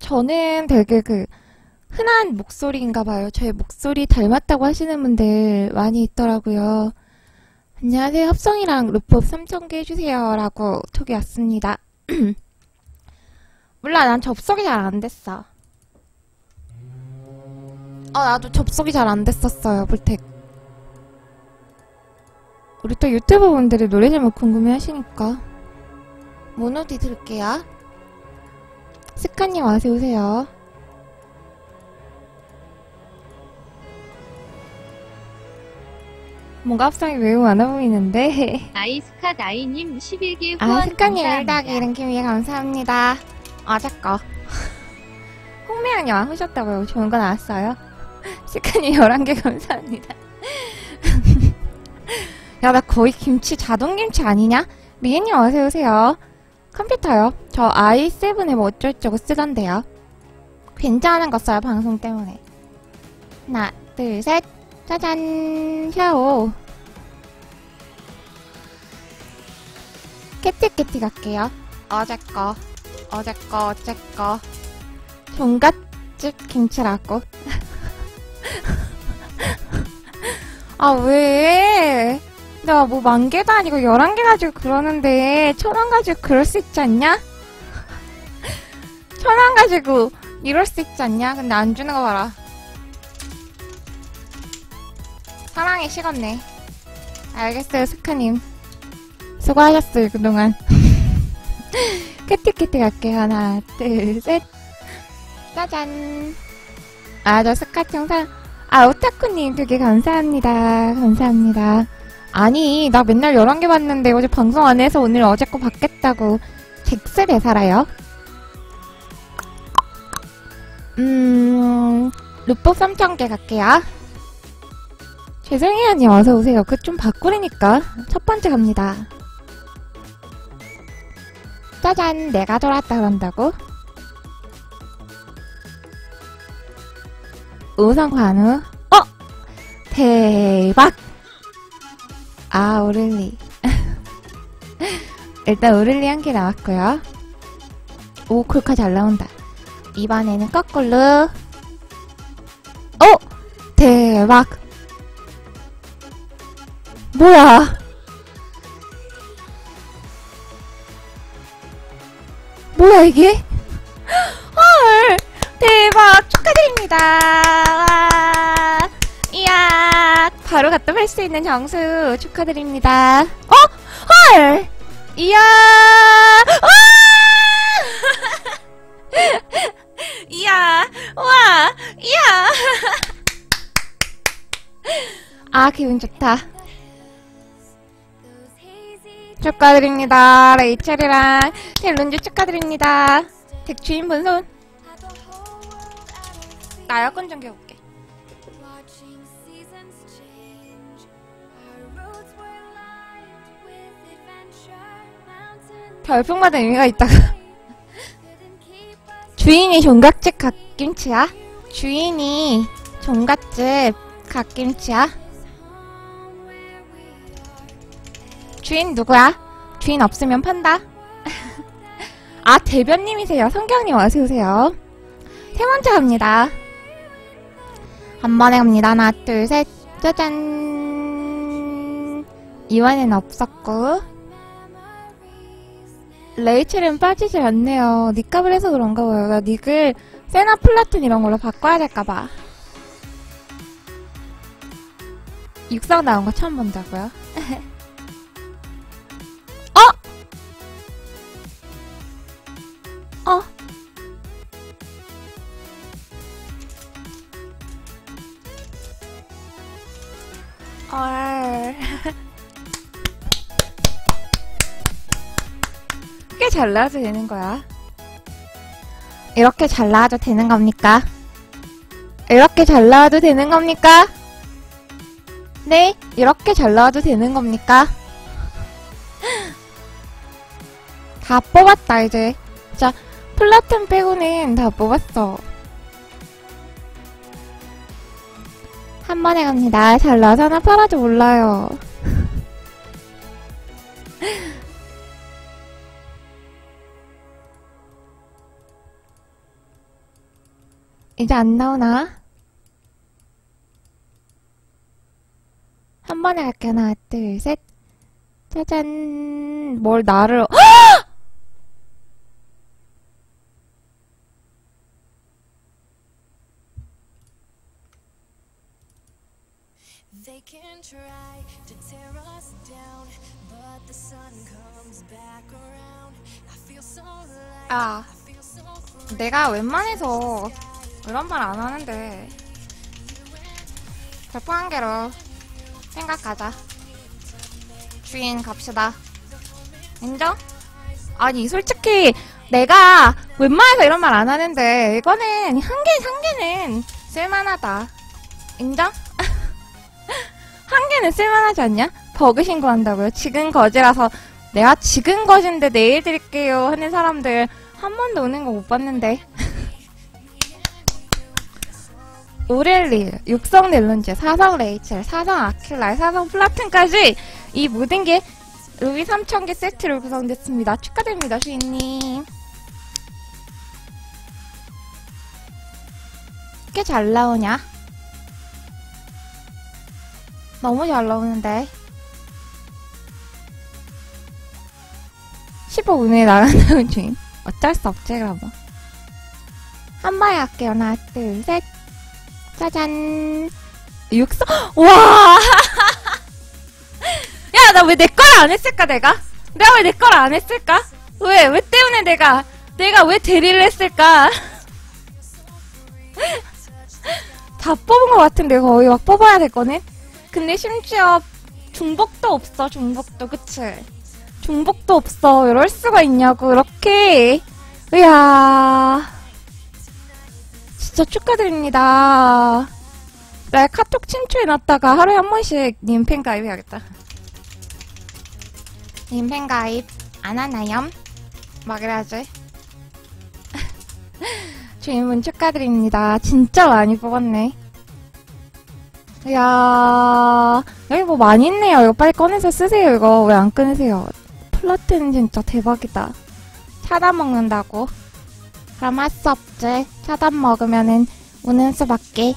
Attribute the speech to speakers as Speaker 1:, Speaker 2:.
Speaker 1: 저는 되게 그 흔한 목소리인가 봐요. 저의 목소리 닮았다고 하시는 분들 많이 있더라고요. 안녕하세요. 합성이랑 루법 3,000개 해주세요. 라고 톡이 왔습니다. 몰라, 난 접속이 잘 안 됐어. 어, 나도 접속이 잘 안 됐었어요, 불택. 우리 또 유튜버 분들이 노래 제목 궁금해 하시니까. 모노디 들을게요. 스카님 와서 오세요. 뭔가 합성이 매우 많아 보이는데.
Speaker 2: 아이스카 나이님 11개 후원
Speaker 1: 아, 스카님. 일닭 이름 김위에 감사합니다. 어제꺼. 홍매양님 안 오셨다고요? 좋은 거 나왔어요? 스카님 11개 감사합니다. 야, 나 거의 김치, 자동김치 아니냐? 미애님 어서 오세요. 컴퓨터요. 저 i7에 뭐 어쩌고저쩌고 쓰던데요. 괜찮은 거 써요, 방송 때문에. 하나, 둘, 셋. 짜잔, 샤오. 캐티캐티 갈게요. 어제 거, 어제 거, 어째 거. 종갓집 김치라고. 아, 왜? 내가 뭐 만 개도 아니고 열한 개 가지고 그러는데 천 원 가지고 그럴 수 있지 않냐? 천 원 가지고 이럴 수 있지 않냐? 근데 안 주는 거 봐라. 사랑이 식었네. 알겠어요, 스카님. 수고하셨어요, 그동안. 캐티캐티 갈게요. 하나, 둘, 셋. 짜잔. 아, 저 스카 청산. 아, 오타쿠님 되게 감사합니다. 감사합니다. 아니, 나 맨날 11개 봤는데 어제 방송 안 해서 오늘 어제 거 받겠다고. 잭스에 살아요? 음, 루법 3,000개 갈게요. 죄송해요, 님. 어서오세요. 그 좀 바꾸라니까. 첫 번째 갑니다. 짜잔, 내가 돌았다 그런다고? 우선 관우. 어! 대박! 아, 오를리. 일단 오를리 한 개 나왔고요. 오, 콜카 잘 나온다. 이번에는 거꾸로. 어! 대박! 뭐야? 뭐야 이게? 헐! 대박! 축하드립니다! 바로 갖다 팔수 있는 정수 축하드립니다. 어? 헐! 이야! 와! 이야! 와! 이야! 아, 기분 좋다. 축하드립니다. 레이첼이랑 텔룬즈 축하드립니다. 덱 주인 분손. 나 에어컨 좀 개울게.
Speaker 3: Watching seasons change, our roads were lined with adventure. Mountain
Speaker 1: 별풍마다 의미가 있다가. 주인이 종갓집 갓김치야? 주인이 종갓집 갓김치야? 주인 누구야? 주인 없으면 판다. 아, 대변님이세요. 성경님 어서 오세요. 세 번째 갑니다. 한 번에 갑니다. 하나, 둘, 셋. 짜잔. 이번엔 없었고. 레이첼은 빠지지 않네요. 닉값을 해서 그런가 봐요. 나 닉을 세나 플라툰 이런 걸로 바꿔야 될까봐. 육상 나온 거 처음 본다고요? 헐. 꽤잘 나와도 되는 거야. 이렇게 잘 나와도 되는 겁니까? 이렇게 잘 나와도 되는 겁니까? 네, 이렇게 잘 나와도 되는 겁니까? 다 뽑았다, 이제. 자, 플라튼 빼고는 다 뽑았어. 한 번에 갑니다. 잘 나서나 팔아도 몰라요. 이제 안 나오나? 한 번에 갈게. 하나, 둘, 셋. 짜잔. 뭘 나를,
Speaker 3: They can try to tear us down, but the sun comes back around. I feel so light,
Speaker 1: 아. 내가 웬만해서 이런 말 안 하는데. 별풍 한 개로 생각하자. 주인 갑시다. 인정? 아니, 솔직히 내가 웬만해서 이런 말 안 하는데 이거는 한 개, 한 개는 쓸만하다. 인정? 한 개는 쓸만하지 않냐? 버그 신고한다고요? 지금 거지라서 내가 지금 거진데 내일 드릴게요 하는 사람들 한 번도 오는 거 못 봤는데. 오렐리, 육성 넬론즈, 사성 레이첼, 사성 아킬라, 사성 플라튼까지 이 모든 게 루비 3000개 세트로 구성됐습니다. 축하드립니다, 주인님. 꽤 잘 나오냐? 너무 잘 나오는데. 15분에 나간다는 주인. 어쩔 수 없지, 그러면. 한 번에 할게요. 하나, 둘, 셋. 짜잔. 육성, 와! 야, 나 왜 내 걸 안 했을까, 내가? 내가 왜 내 걸 안 했을까? 왜, 왜 때문에 내가, 내가 왜 대리를 했을까? 다 뽑은 것 같은데, 거의 막 뽑아야 될 거네? 근데 심지어 중복도 없어, 중복도, 그치? 중복도 없어. 이럴 수가 있냐고, 이렇게. 이야. 진짜 축하드립니다. 나 카톡 친추해놨다가 하루에 한 번씩 님 팬 가입 해야겠다. 님 팬 가입 안 하나요? 막 이래야지. 주인분 축하드립니다. 진짜 많이 뽑았네. 이야, 여기 뭐 많이 있네요. 이거 빨리 꺼내서 쓰세요. 이거 왜안 끊으세요? 플라틴 진짜 대박이다. 차단 먹는다고? 할수 없지. 차단 먹으면은 우는 수밖에.